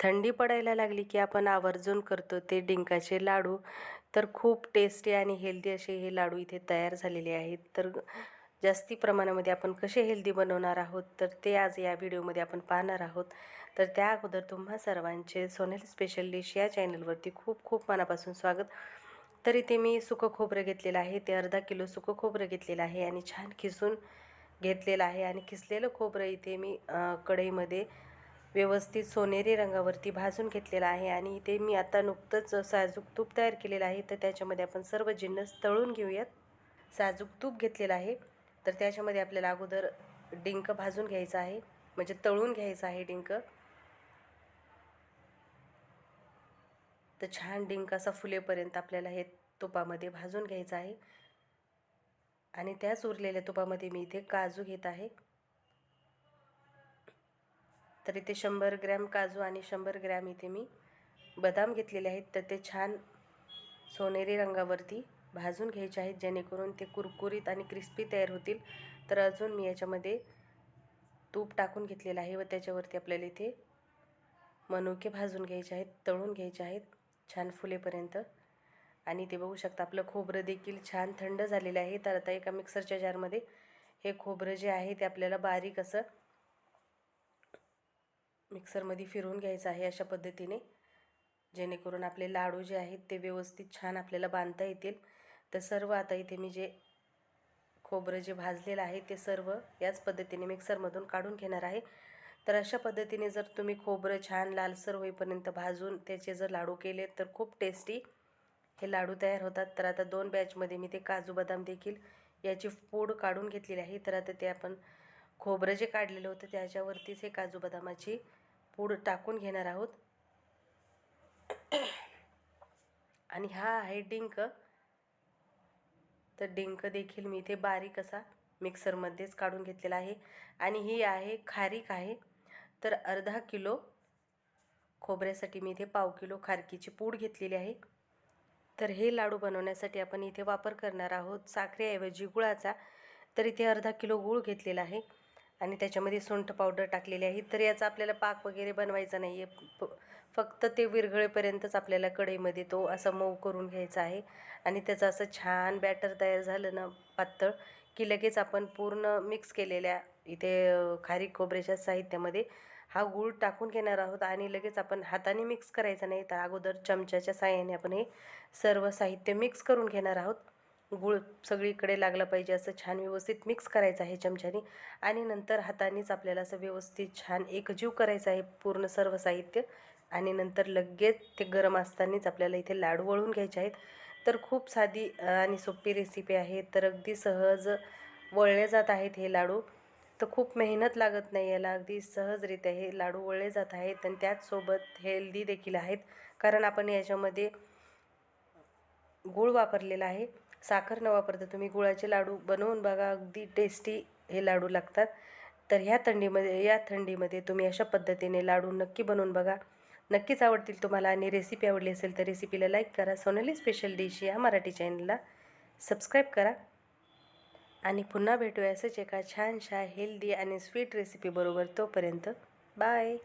थंडी पडायला लागली की आपण आवर्जून करतो ते डिंकाचे लाडू. तर खूप टेस्टी आणि हेल्दी असे हे लाडू इथे तयार झालेले आहेत. तर जास्ती प्रमाणामध्ये आपण कसे हेल्दी बनवणार आहोत? तर ते आज या व्हिडिओमध्ये आपण पाहणार आहोत. तर त्या अगोदर तुम्हा सर्वांचे सोनेल स्पेशल डिश या चॅनलवरती खूप खूप मनापासून स्वागत. तर इथे मी सुकं खोबरं घेतलेलं आहे. ते अर्धा किलो सुकं खोबरं घेतलेलं आहे आणि छान खिसून घेतलेलं आहे. आणि खिसलेलं खोबरं इथे मी कढईमध्ये व्यवस्थित सोनेरी रंगावरती भाजून घेतलेला आहे आणि इथे मी आता नुकतंच साजूक तूप तयार केलेलं आहे. तर त्याच्यामध्ये आपण सर्व जिन्नस तळून घेऊयात. साजूक तूप घेतलेलं आहे. तर त्याच्यामध्ये आपल्याला अगोदर डिंक भाजून घ्यायचं आहे. म्हणजे तळून घ्यायचं आहे डिंक. तर छान डिंक असा फुलेपर्यंत आपल्याला हे तुपामध्ये भाजून घ्यायचं आहे. आणि त्याच उरलेल्या तुपामध्ये मी इथे काजू घेत आहे. तर इथे शंभर ग्रॅम काजू आणि शंभर ग्रॅम इथे मी बदाम घेतलेले आहेत. तर ते छान सोनेरी रंगावरती भाजून घ्यायचे आहेत. जेणेकरून ते कुरकुरीत आणि क्रिस्पी तयार होतील. तर अजून मी याच्यामध्ये तूप टाकून घेतलेलं आहे व त्याच्यावरती आपल्याला इथे मनुके भाजून घ्यायचे आहेत तळून घ्यायचे आहेत छान फुलेपर्यंत. आणि ते बघू शकता आपलं खोबरं देखील छान थंड झालेलं आहे. तर आता एका मिक्सरच्या जारमध्ये हे खोबरं जे आहे ते आपल्याला बारीक असं मिक्सरमध्ये फिरवून घ्यायचं आहे अशा पद्धतीने. जेणेकरून आपले लाडू जे आहेत ते व्यवस्थित छान आपल्याला बांधता येतील. तर सर्व आता इथे मी जे खोबरं जे भाजलेलं आहे ते सर्व याच पद्धतीने मिक्सरमधून काढून घेणार आहे. तर अशा पद्धतीने जर तुम्ही खोबरं छान लालसर होईपर्यंत भाजून त्याचे जर लाडू केले तर खूप टेस्टी हे लाडू तयार होतात. तर आता दोन बॅचमध्ये मी ते काजू बदाम देखील याची पूड काढून घेतलेली आहे. तर आता ते आपण खोबरं जे काढलेलं होतं त्याच्यावरतीच हे काजू बदामाची पूड टाकून घेणार आहोत. आणि हा आहे डिंक. तर डिंक देखील मी इथे बारीक असा मिक्सरमध्येच काढून घेतलेला आहे. आणि ही आहे खारीक आहे. तर अर्धा किलो खोबऱ्यासाठी मी इथे पाव किलो खारकीची पूड घेतलेली आहे. तर हे लाडू बनवण्यासाठी आपण इथे वापर करणार आहोत साखरेऐवजी गुळाचा. तर इथे अर्धा किलो गूळ घेतलेला आहे. आणि त्याच्यामध्ये सुंठ पावडर टाकलेली आहे. तर याचा आपल्याला पाक वगैरे बनवायचा नाही आहे फक्त ते विरघळेपर्यंतच आपल्याला कढईमध्ये तो असा मऊ करून घ्यायचा आहे. आणि त्याचं असं छान बॅटर तयार झालं ना पातळ की लगेच आपण पूर्ण मिक्स केलेल्या इथे खारीक खोबऱ्याच्या साहित्यामध्ये हा गूळ टाकून घेणार आहोत. आणि लगेच आपण हाताने मिक्स करायचा नाही तर अगोदर चमच्याच्या साह्याने आपण हे सर्व साहित्य मिक्स करून घेणार आहोत. गूळ सगळीकडे लागला पाहिजे असं छान व्यवस्थित मिक्स करायचं आहे चमच्याने. आणि नंतर हातानेच आपल्याला असं व्यवस्थित छान एकजीव करायचं आहे पूर्ण सर्व साहित्य. आणि नंतर लगेच ते गरम असतानाच आपल्याला इथे लाडू वळून घ्यायचे आहेत. तर खूप साधी आणि सोपी रेसिपी आहे. तर अगदी सहज वळले जात आहेत हे लाडू. तर खूप मेहनत लागत नाही याला. अगदी सहजरित्या हे लाडू वळले जात आहेत. आणि त्याचसोबत हेल्दी देखील आहेत. कारण आपण याच्यामध्ये गूळ वापरलेला आहे. साखर न वापरता तुम्ही गुळाचे लाडू बनवून बघा. अगदी टेस्टी हे लाडू लागतात. तर ह्या थंडीमध्ये या थंडीमध्ये तुम्ही अशा पद्धतीने लाडू नक्की बनवून बघा. नक्कीच आवडतील तुम्हाला आणि रेसिपी आवडली असेल तर रेसिपीला लाईक करा. सोनाली स्पेशल डिश या मराठी चॅनलला सबस्क्राईब करा. आणि पुन्हा भेटूया असंच एका छानशा हेल्दी आणि स्वीट रेसिपीबरोबर तोपर्यंत. बाय